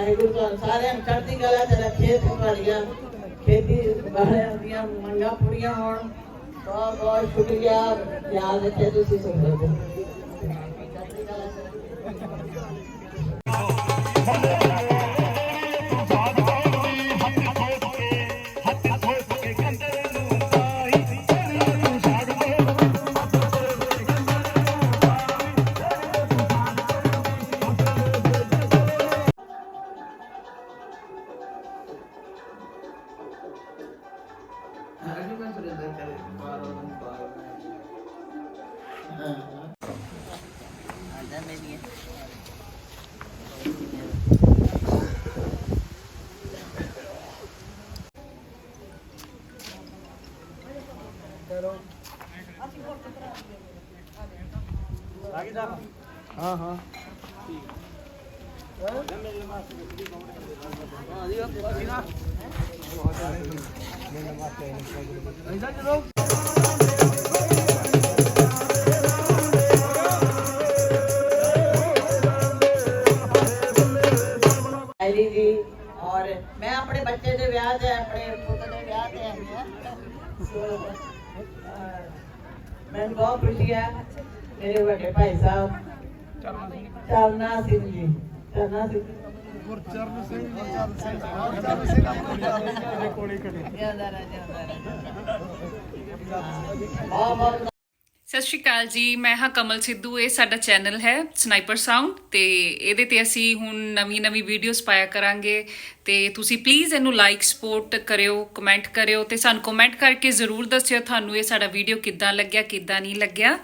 ਵਾਹਿਗੁਰੂ ਤੁਹਾਨੂੰ ਸਾਰਿਆਂ ਨੂੰ ਚੜ੍ਹਦੀ ਕਲਾ ਚ ਰੱਖੇ ਤੇ ਤੁਹਾਡੀਆਂ ਖੇਤੀ ਵਾਲਿਆਂ ਦੀਆਂ ਮੰਗਾਂ ਪੂਰੀਆਂ ਹੋਣ। ਬਹੁਤ ਬਹੁਤ ਸ਼ੁਕਰੀਆ। ਯਾਦ ਰੱਖੇ ਤੁਸੀਂ ਸੁਣਦੇ ਬੱਚੇ ਦੇ ਵਿਆਹ ਤੇ ਆਪਣੇ ਪੁੱਤ ਦੇ ਵਿਆਹ ਤੇ ਆਈ ਹਾਂ ਮੈਨੂੰ ਬਹੁਤ ਖੁਸ਼ੀ ਹੈ ਮੇਰੇ ਵੱਡੇ ਭਾਈ ਸਾਹਿਬ। ਚਰਨਾ ਸਿੰਘ ਜੀ। ਚਰਨਾ ਸਿੰਘ ਗੁਰਚਰਨ ਸਿੰਘ ਗੁਰਚਰਨ ਸਿੰਘ। ਗੁਰਚਰਨ ਸਿੰਘ ਆਪਣੇ ਕੋਲੇ ਰਹਿ ਜਿਉਂਦਾ ਰਹਿ ਬਹੁਤ ਬਹੁਤ ਸਤਿ ਸ਼੍ਰੀ ਅਕਾਲ ਜੀ, ਮੈਂ ਹਾਂ ਕਮਲ ਸਿੱਧੂ, ਇਹ ਸਾਡਾ ਚੈਨਲ ਹੈ ਸਨਾਈਪਰ ਸਾਊਂਡ ਤੇ ਇਹਦੇ ਤੇ ਅਸੀਂ ਹੁਣ ਨਵੀਂ ਨਵੀਂ ਵੀਡੀਓਜ਼ ਪਾਇਆ ਕਰਾਂਗੇ ਤੇ ਤੁਸੀਂ ਪਲੀਜ਼ ਇਹਨੂੰ ਲਾਈਕ ਸਪੋਰਟ ਕਰਿਓ ਕਮੈਂਟ ਕਰਿਓ ਤੇ ਸਾਨੂੰ ਕਮੈਂਟ ਕਰਕੇ ਜ਼ਰੂਰ ਦੱਸਿਓ ਤੁਹਾਨੂੰ ਇਹ ਸਾਡਾ ਵੀਡੀਓ ਕਿੱਦਾਂ ਲੱਗਿਆ, ਕਿੱਦਾਂ ਨਹੀਂ ਲੱਗਿਆ।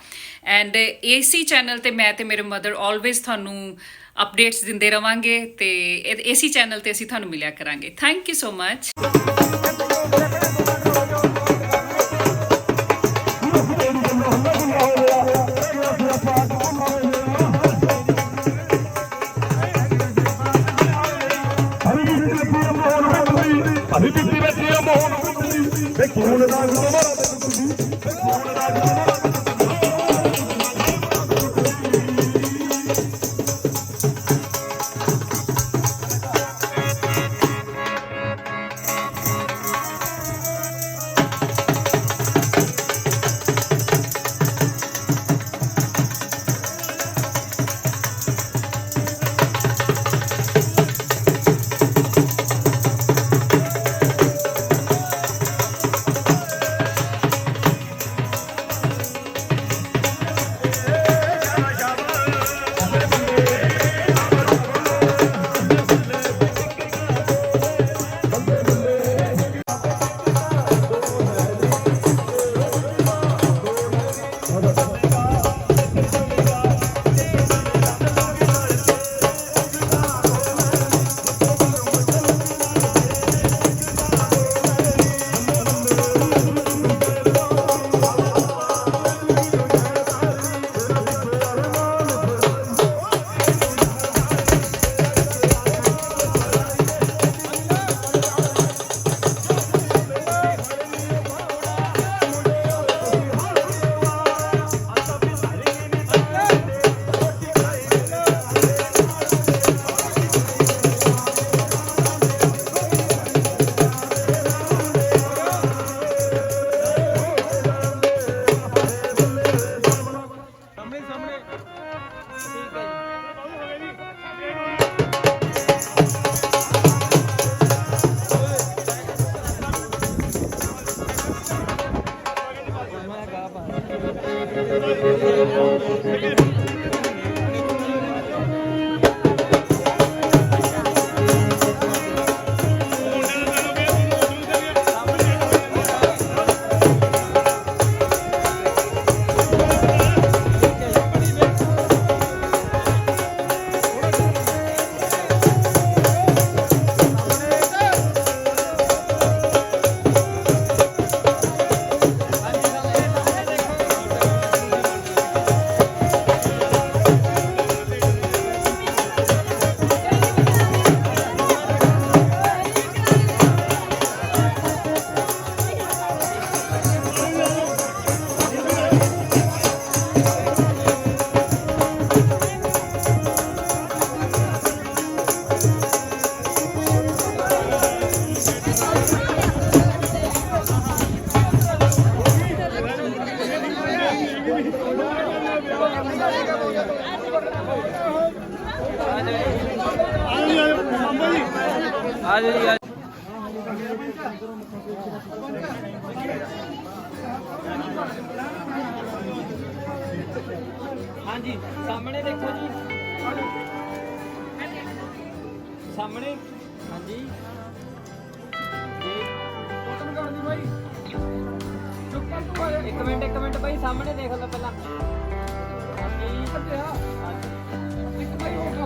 ਐਂਡ ਏਸੀ ਚੈਨਲ ਤੇ ਮੈਂ ਤੇ ਮੇਰੇ ਮਦਰ ਆਲਵੇਜ਼ ਤੁਹਾਨੂੰ ਅਪਡੇਟਸ ਦਿੰਦੇ ਰਵਾਂਗੇ ਤੇ ਏਸੀ ਚੈਨਲ ਤੇ ਅਸੀਂ ਤੁਹਾਨੂੰ ਮਿਲਿਆ ਕਰਾਂਗੇ। Thank you so much Pour nous, on est dans le. ਸਾਹਮਣੇ ਸਾਹਮਣੇ। ਠੀਕ ਹੈ ਜੀ। ਹਾਂਜੀ, ਸਾਹਮਣੇ ਦੇਖੋ ਜੀ। ਸਾਹਮਣੇ। ਹਾਂਜੀ। ਇੱਕ ਮਿੰਟ ਇੱਕ ਮਿੰਟ ਭਾਈ ਸਾਹਮਣੇ ਦੇਖ ਲਓ ਪਹਿਲਾਂ। ਥੋੜਾ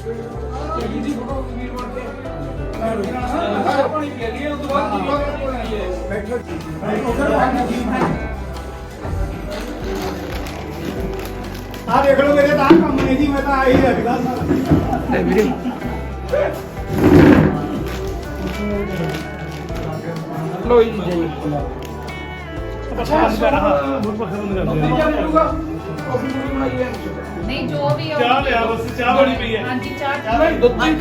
ਜੀ ਜੀ ਫੋਟੋ ਵੀਰ ਬਣ ਕੇ ਆਪਣੀ ਪੀ ਲਈ ਉਸ ਤੋਂ ਬਾਅਦ ਬੈਠੋ ਆ ਦੇਖ ਲਓ ਮੇਰੇ ਤਾਂ ਕੰਮ ਨੇ ਜੀ, ਮੈਂ ਤਾਂ ਆਹੀ ਰੱਖਦਾ ਸਾਰਾ ਲੋ ਜੀ ਜੀ। ਨਹੀਂ ਜੋ ਵੀ ਉਹ- ਚਾਹ ਲਿਆ ਬਸ ਚਾਹ ਬਣੀ ਪਈ ਹੈ। ਹਾਂਜੀ ਚਾਹ ਹਾਂ ਚਾਹ ਹਾਂ ਖਾਲੀ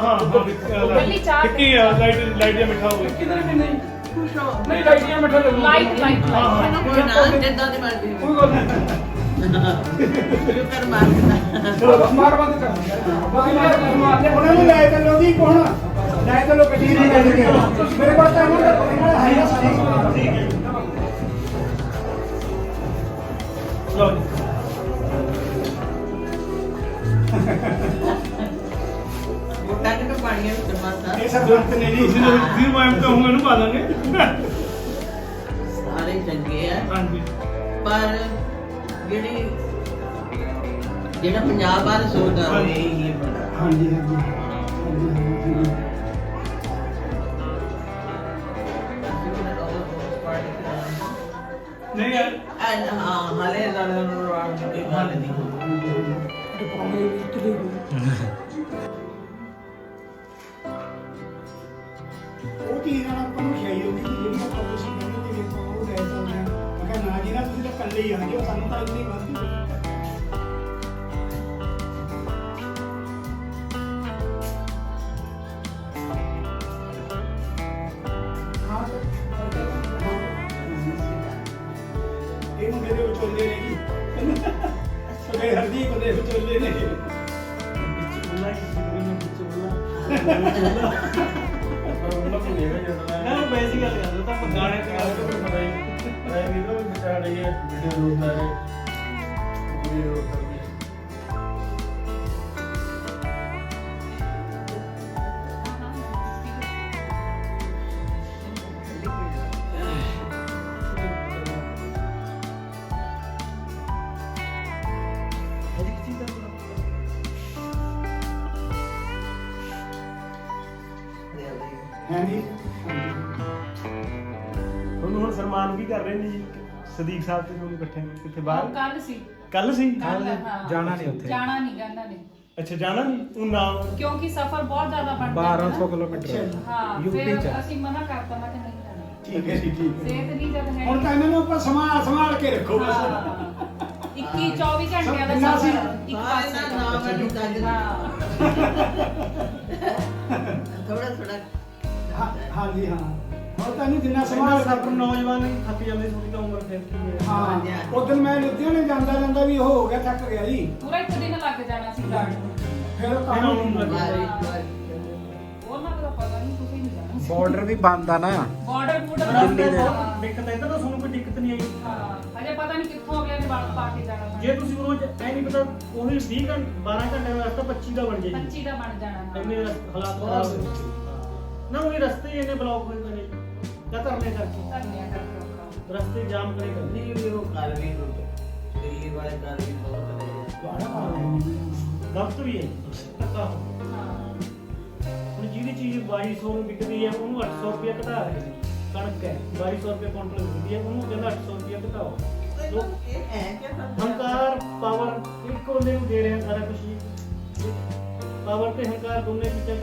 ਹਾਂ ਪਹਿਲੀ ਚਾਹ ਟਿੱਕੀ ਆ ਲਾਈਟ ਲਾਈਟ ਜਿਹਾ ਮਿੱਠਾ ਹੋਵੇ ਕਿਧਰ ਵੀ ਨਹੀਂ ਨਹੀਂ ਲਾਈਟੀਆਂ ਮਿੱਠਾ ਲੱਗੂ ਲਾਈਟ ਲਾਈਟ ਕੋਈ ਨਾ ਜਿੱਦਾਂ ਦੀ ਮਰਜ਼ੀ ਕੋਈ ਗੱਲ ਨਹੀਂ। ਸ਼ੁਕਰ ਮਾਰਦਾ। ਮਾਰ ਬੰਦ ਕਰ। ਬਾਕੀ ਮੈਂ ਮਾਰ ਲਿਆ। ਉਹਨਾਂ ਨੂੰ ਲੈ ਚੱਲੋ ਜੀ ਕੋਣ? ਲੈ ਚੱਲੋ ਗੱਡੀ ਨਹੀਂ ਲੈ ਕੇ ਮੇਰੇ ਕੋਲ ਤਾਂ ਇਹਨਾਂ ਦਾ ਇਹਨਾਂ ਦਾ ਹੈ। ਹੀ। ਸਾਰੀ ਲਓ ਜੀ ਵੋਟਾਂ ਕਿਤੇ ਪਾਣੀਆਂ ਵਿੱਚ ਮਾਤਾ ਇਹ ਸਰਬੰਤ ਨੇ ਜੀ ਜਿਹਦੇ ਵਿੱਚ ਜੀ ਮੈਂ ਤਾਂ ਹੁਣ ਇਹਨੂੰ ਪਾ ਦਾਂਗੇ ਸਾਰੇ ਚੰਗੇ ਆ ਹਾਂਜੀ ਪਰ ਜਿਹੜੀ ਜਿਹੜਾ ਪੰਜਾਬ ਬਾਰੇ ਸੋਚਦਾ ਉਹ ਇਹ ਹੀ ਬੜਾ ਹਾਂਜੀ ਹਾਂਜੀ အဲဒါလည်းတော့ဘာလဲဒီလို ਇਹ ਮੁੰਡੇ ਦੇ ਵਿਚੋਲੇ ਨੇ ਜੀ। ਸਗੇ ਹਰਦੀ ਬੰਦੇ ਵਿਚੋਲੇ ਨੇ। ਨਾ ਬੈਸੀ ਗੱਲ ਕਰ ਤਾਂ ਗਾਣੇ ਤੇ ਗੱਲ ਤੋਂ ਪਤਾ ਹੀ ਮੈਂ ਵੀ ਉਹ ਵਿਚਾਰ ਰਹੀ ਹੈ ਵੀਡੀਓ ਰੋਜ਼ ਦਾ ਹੈ ਜੀ? ਤੁਹਾਨੂੰ ਹੁਣ ਸਨਮਾਨ ਵੀ ਕਰ ਰਹੇ ਨੇ ਜੀ? ਸਦੀਕ ਸਾਹਿਬ ਤੇ ਤੁਹਾਨੂੰ ਇਕੱਠੇ ਨੂੰ ਕਿੱਥੇ ਬਾਹਰ? ਕੱਲ ਸੀ। ਕੱਲ ਸੀ? ਜਾਣਾ ਨਹੀਂ ਉੱਥੇ। ਜਾਣਾ ਨਹੀਂ ਜਾਣਾ ਨਹੀਂ। ਅੱਛਾ ਜਾਣਾ ਨਹੀਂ? ਉਹ ਨਾਮ ਕਿਉਂਕਿ ਸਫ਼ਰ ਬਹੁਤ ਜ਼ਿਆਦਾ ਬਣ 1200 ਕਿਲੋਮੀਟਰ। ਹਾਂ ਫਿਰ ਅਸੀਂ ਮਨਾ ਕਰਤਾ ਮੈਂ ਕਿ ਨਹੀਂ ਜਾਣਾ। ਠੀਕ ਹੈ ਜੀ ਠੀਕ ਹੈ। ਸਿਹਤ ਨਹੀਂ ਜਦ ਹੈ। ਹੁਣ ਤਾਂ ਇਹਨਾਂ ਨੂੰ ਆਪਾਂ ਸੰਭਾਲ ਸੰਭਾਲ ਕੇ ਰੱਖੋ ਬਸ। ਹਾਂ। 21 24 ਘੰਟਿਆਂ ਦਾ ਕਿੰਨਾ ਸੀ? ਸਫ਼ਰ ਇੱਕ ਹਾਂ ਪਾਸੇ ਇਹਦਾ ਨਾਮ ਹਾਂ ਹਾਂਜੀ ਹਾਂ। ਹੁਣ ਤਾਂ ਨਹੀਂ ਜਿੰਨਾ ਸੰਭਾਲ ਸਭ ਨੌਜਵਾਨ ਹੀ ਥੱਕ ਜਾਂਦੇ ਥੋੜੀ ਤਾਂ ਉਮਰ ਫਿਰ ਕੀ ਹੈ। ਹਾਂ। ਉਦੋਂ ਮੈਂ ਲੁਧਿਆਣੇ ਜਾਂਦਾ ਜਾਂਦਾ ਵੀ ਉਹ ਹੋ ਗਿਆ ਥੱਕ ਗਿਆ ਜੀ। ਪੂਰਾ ਇੱਕ ਦਿਨ ਲੱਗ ਜਾਣਾ ਸੀ ਜਾਣ ਨੂੰ। ਫਿਰ ਉਹ ਫਿਰ ਕੰਮ ਲੱਗਾ। ਵਾਰੀ ਵਾਰੀ। ਉਹਨਾਂ ਦਾ ਪਤਾ ਨਹੀਂ ਤੁਸੀਂ ਨਹੀਂ ਜਾਣਾ। ਬਾਰਡਰ ਵੀ ਬੰਦ ਆ ਨਾ। ਬਾਰਡਰ ਬੂਡਰ ਦਿੱਲੀ ਦੇ ਹਾਂ ਦਿੱਕਤ ਹੈ ਤਾਂ ਤੁਹਾਨੂੰ ਕੋਈ ਦਿੱਕਤ ਨਹੀਂ ਆਈ। ਹਾਂ ਹਜੇ ਪਤਾ ਨਹੀਂ ਕਿੱਥੋਂ ਅਗਲੇ ਨੇ ਵੜ ਪਾ ਕੇ ਜਾਣਾ। ਜੇ ਤੁਸੀਂ ਰੋਜ਼ ਐ ਨਹੀਂ ਪਤਾ ਉਹੀ 20 ਘੰਟੇ 12 ਘੰਟੇ ਦਾ ਰਸਤਾ 25 ਦਾ ਬਣ ਜਾਏ 25 ਦਾ ਬਣ ਜਾਣਾ ਇੰਨੇ ਹਾਲਾਤ ਖਰਾਬ ਨਾ ਉਹੀ ਰਸਤੇ ਹੀ ਇੰਨੇ ਬਲੌਕ ਹੋਏ ਪਏ ਨੇ ਕਾ ਕਰਨੇ ਕਰਕੇ। ਧੰਨਿਆ ਕਰਕੇ ਔਖਾ। ਰਸਤੇ ਜਾਮ ਕਰੇ ਕਰਦੇ ਨਹੀਂ ਵੀ ਉਹ ਕਰ ਵੀ ਲੁੱਟ ਦਿੱਲੀ ਵਾਲੇ ਕਰ ਵੀ ਬਹੁਤ ਨੇ ਗਲਤ ਵੀ ਹੈ। ਧੱਕਾ ਹਾਂ ਹੁਣ ਜਿਹੜੀ ਚੀਜ਼ 2200 ਨੂੰ ਵਿਕਦੀ ਹੈ ਉਹਨੂੰ 800 ਰੁਪਏ ਘਟਾ ਰਹੇ ਨੇ। ਕਣਕ ਹੈ 2200 ਰੁਪਏ ਕੁਇੰਟਲ ਵਿਕਦੀ ਹੈ ਉਹਨੂੰ ਕਹਿੰਦਾ 800 ਰੁਪਏ ਘਟਾਓ। ਲੋਕ ਇਹ ਹੈ ਕਿ ਹੰਕਾਰ ਪਾਵਰ ਇੱਕੋ ਨੂੰ ਦੇ ਰਿਹਾ ਸਾਰਾ ਕੁਝ ਹੀ ਪਾਵਰ ਤੇ ਹੰਕਾਰ ਦੋਨੇ ਚੀਜ਼ਾਂ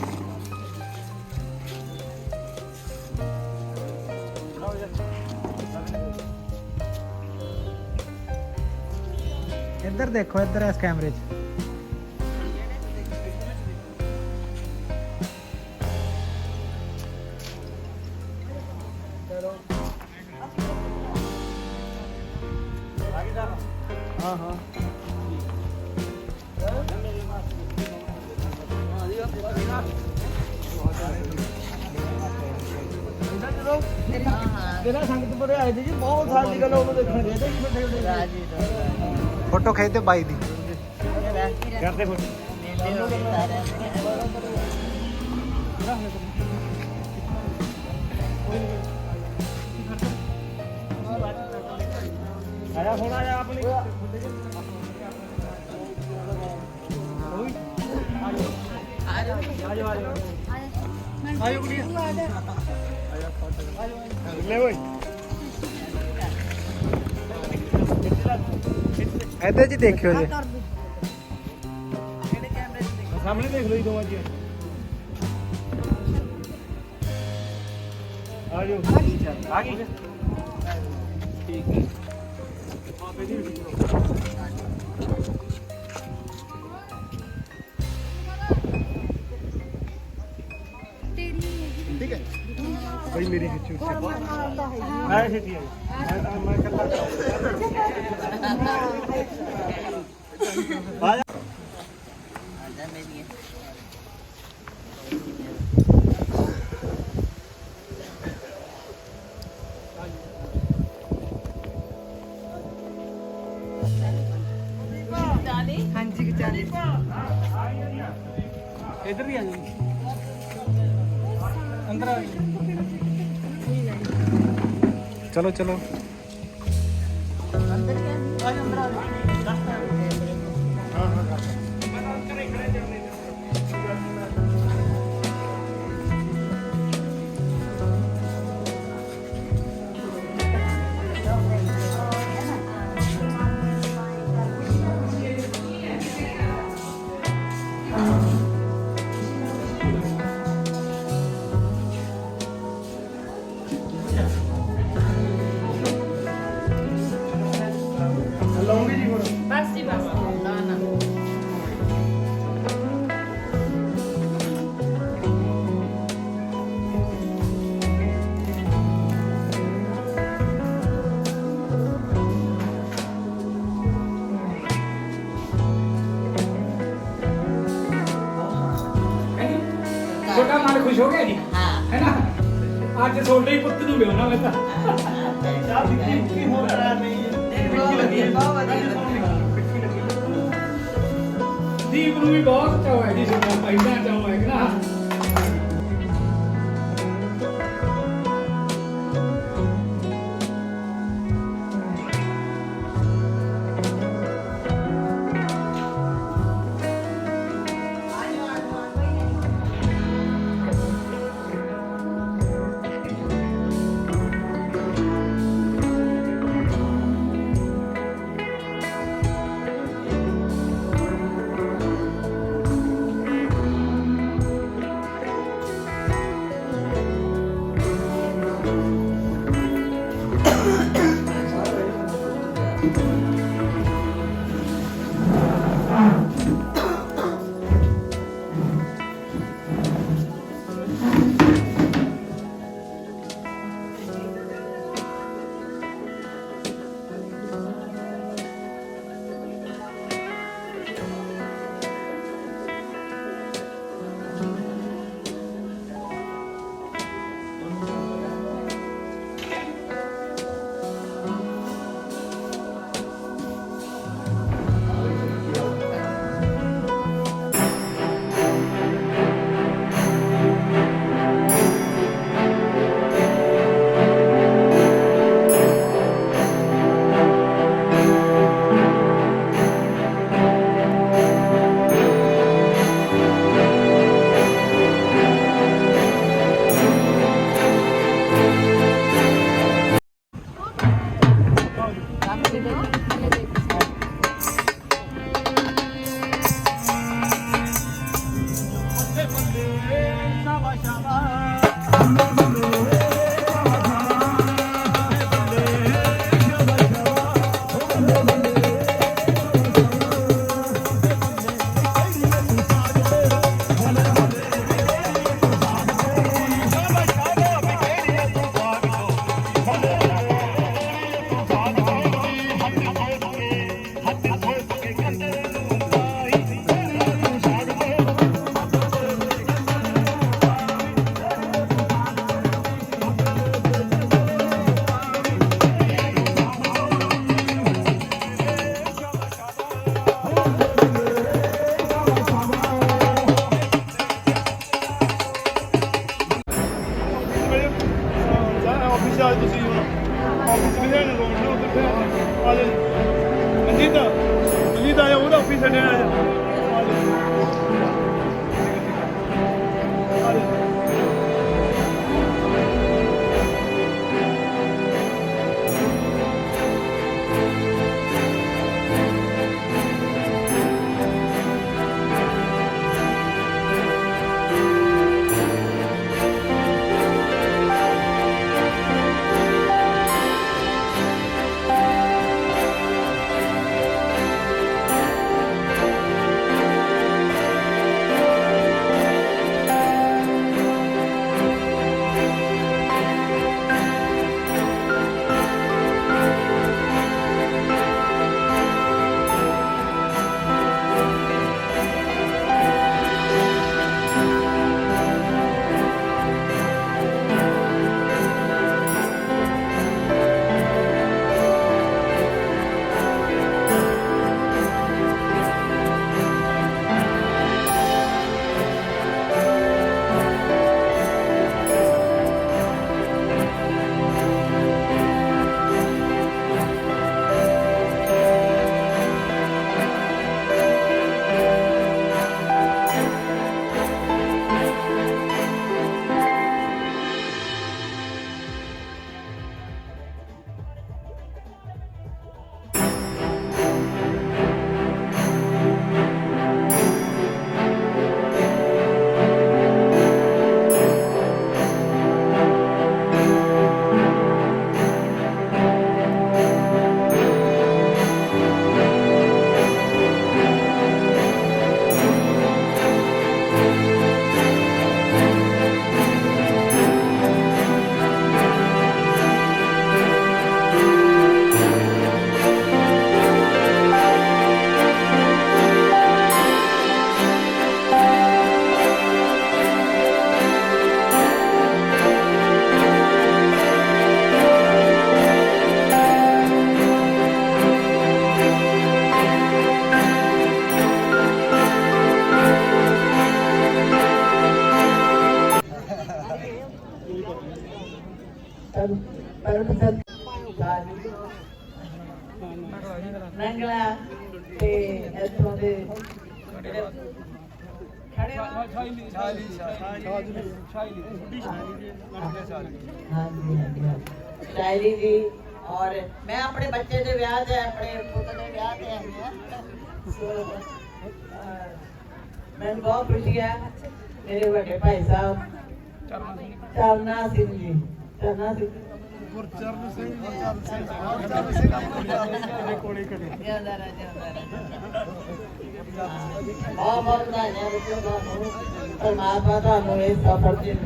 ਆ ਇੱਧਰ ਦੇਖੋ ਇੱਧਰ ਇਸ ਕੈਮਰੇ 'ਚ। ਫੋਟੋ ਖਿੱਚਦੇ ਬਾਈ ਦੀ ਕਰਦੇ ਫੋਟੋ ਆਇਆ ਹੁਣ ਆਇਆ ਆਪਣੀ ਆਜੋ ਆਜੋ ਆਜੋ ਕੁੜੀਆ ਲੈ ਓਏ ਇੱਧਰ ਜੀ। ਦੇਖਿਓ? ਜੀ ਸਾਹਮਣੇ ਦੇਖ ਲਓ ਜੀ ਦੋਵਾਂ ਜੀ ਆਜੋ ਆ ਗਈ। ਠੀਕ ਹੈ। ਬਾਬੇ ਦੀ ਬਈ ਮੇਰੀ ਖਿੱਚੋ ਮੈਂ ਛੇਤੀ ਆ ਮੈਂ ਤਾਂ ਮੈਂ ਕੱਲਾ ਇਧਰ ਚਲੋ ਚਲੋ। ਛੋਟਾ ਮਨ ਖੁਸ਼ ਹੋ ਗਿਆ ਜੀ? ਹਾਂ। ਹੈ ਨਾ ਅੱਜ ਤੁਹਾਡੇ ਹੀ ਪੁੱਤ ਨੂੰ ਲਿਆਉਣਾ ਮੈਂ ਤਾਂ। ਚਾਹ ਬਿੱਕੀ ਬੁੱਕੀ ਹੋ। ਕਰਾ ਨਹੀਂ ਦੀਪ ਨੂੰ ਵੀ ਬਹੁਤ ਚਾਅ ਹੈ ਜੀ ਸੁਣਨਾ ਪੈਂਦਾ ਚਾਅ ਹੈ ਕਿ ਨਾ ਹਾਂਜੀ ਹਾਂਜੀ ਹਾਂਜੀ। ਸ਼ਾਇਰੀ ਜੀ ਔਰ ਮੈਂ ਆਪਣੇ ਬੱਚੇ ਦੇ ਵਿਆਹ ਤੇ ਆਪਣੇ ਪੁੱਤ ਦੇ ਵਿਆਹ ਤੇ ਆਈ ਹਾਂ। ਮੈਨੂੰ ਬਹੁਤ ਖੁਸ਼ੀ ਹੈ ਮੇਰੇ ਵੱਡੇ ਭਾਈ ਸਾਹਿਬ। ਚਰਨਾ ਸਿੰਘ ਜੀ ਚਰਨਾ ਸਿੰਘ ਗੁਰਚਰਨ ਸਿੰਘ ਗੁਰਚਰਨ ਸਿੰਘ ਗੁਰਚਰਨ ਸਿੰਘ ਆਪਣੇ ਕੋਲੇ ਕਦੇ ਜਿਉਂਦਾ ਰਹਿ ਜਿਉਂਦਾ ਰਹਿ। ਬਹੁਤ ਬਹੁਤ ਵਧਾਈਆਂ ਬੱਚਿਓ ਤੁਹਾਨੂੰ ਪਰਮਾਤਮਾ ਤੁਹਾਨੂੰ ਇਸ ਸਫਰ 'ਚ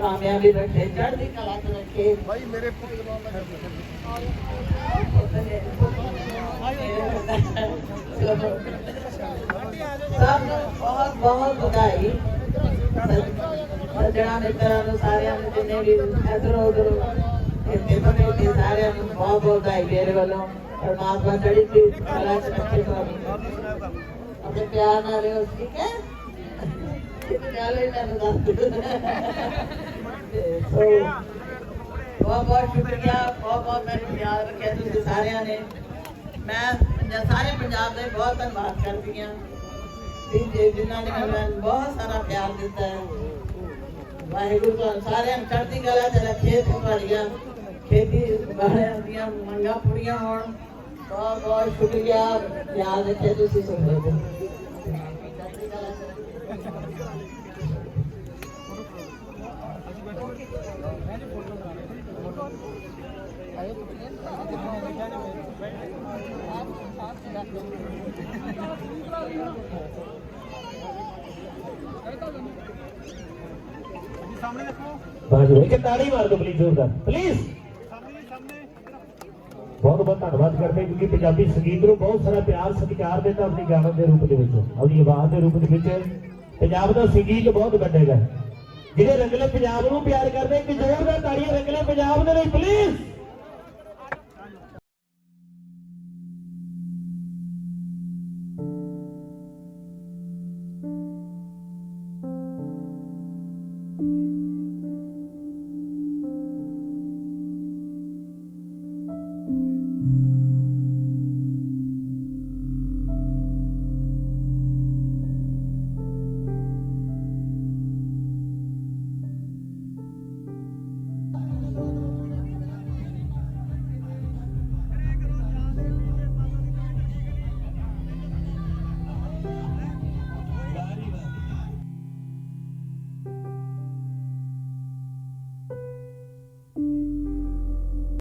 ਕਾਮਯਾਬੀ ਰੱਖੇ ਚੜ੍ਹਦੀ ਕਲਾ 'ਚ ਰੱਖੇ। ਭਾਈ ਮੇਰੇ ਪੁੱਤ ਨੂੰ ਮੈਂ ਸਭ ਨੂੰ ਬਹੁਤ ਬਹੁਤ ਵਧਾਈ। ਸੱਜਣਾ ਮਿੱਤਰਾਂ ਨੂੰ ਸਾਰਿਆਂ ਨੂੰ ਜਿੰਨੇ ਵੀ ਇਧਰੋਂ ਉਧਰੋਂ ਇੱਥੇ ਬਣੇ ਤੇ ਸਾਰਿਆਂ ਨੂੰ ਬਹੁਤ ਬਹੁਤ ਵਧਾਈ ਮੇਰੇ ਵੱਲੋਂ। ਪਰਮਾਤਮਾ ਕੜੀ ਦੀ ਕਲਾ ਚ ਰੱਖੇ ਤੁਹਾਨੂੰ। ਆਪਣੇ ਪਿਆਰ ਨਾਲ ਰਹੋ ਠੀਕ ਹੈ ਚੱਲ ਇਹਨਾਂ ਨੂੰ ਦੱਸ ਤੇ ਸੋ ਬਹੁਤ ਬਹੁਤ ਸ਼ੁਕਰੀਆ ਬਹੁਤ ਬਹੁਤ ਮੈਨੂੰ ਯਾਦ ਰੱਖਿਆ ਤੁਸੀਂ ਸਾਰਿਆਂ ਨੇ ਮੈਂ ਪੰਜਾ- ਸਾਰੇ ਪੰਜਾਬ ਦੇ ਬਹੁਤ ਧੰਨਵਾਦ ਕਰਦੀ ਹਾਂ ਵੀ ਜੇ ਜਿਨ੍ਹਾਂ ਨੇ ਮੈਨੂੰ ਬਹੁਤ ਸਾਰਾ ਪਿਆਰ ਦਿੱਤਾ ਹੈ ਵਾਹਿਗੁਰੂ ਤੁਹਾਨੂੰ ਸਾਰਿਆਂ ਨੂੰ ਚੜ੍ਹਦੀ ਕਲਾ ਚ ਰੱਖੇ ਤੇ ਤੁਹਾਡੀਆਂ ਖੇਤੀ ਵਾਲਿਆਂ ਦੀਆਂ ਮੰਗਾਂ ਪੂਰੀਆਂ ਹੋਣ ਬਹੁਤ ਬਹੁਤ ਸ਼ੁਕਰੀਆ ਯਾਦ ਰੱਖੇ ਤੁਸੀਂ ਸੁਣਦੇ ਹੋ ਚੜ੍ਹਦੀ ਕਲਾ ਚ ਬਸ ਹੋਏ ਤਾੜੀ ਮਾਰ ਦਿਓ ਪਲੀਜ਼ ਜ਼ੋਰਦਾਰ ਪਲੀਜ਼ ਬਹੁਤ ਬਹੁਤ ਧੰਨਵਾਦ ਕਰਦੇ ਕਿਉਂਕਿ ਪੰਜਾਬੀ ਸੰਗੀਤ ਨੂੰ ਬਹੁਤ ਸਾਰਾ ਪਿਆਰ, ਸਤਿਕਾਰ ਦਿੱਤਾ ਆਪਣੀ ਗਾਣੇ ਦੇ ਰੂਪ ਦੇ ਵਿੱਚ। ਆਪਣੀ ਆਵਾਜ਼ ਦੇ ਰੂਪ ਦੇ ਵਿੱਚ। ਪੰਜਾਬ ਦਾ ਸੰਗੀਤ ਬਹੁਤ ਵੱਡੇਗਾ ਜਿਹੜੇ ਰੰਗਲੇ ਪੰਜਾਬ ਨੂੰ ਪਿਆਰ ਕਰਦੇ, ਇੱਕ ਜ਼ੋਰਦਾਰ ਤਾੜੀਆਂ ਰੰਗਲੇ ਪੰਜਾਬ ਦੇ ਲਈ ਪਲੀਜ਼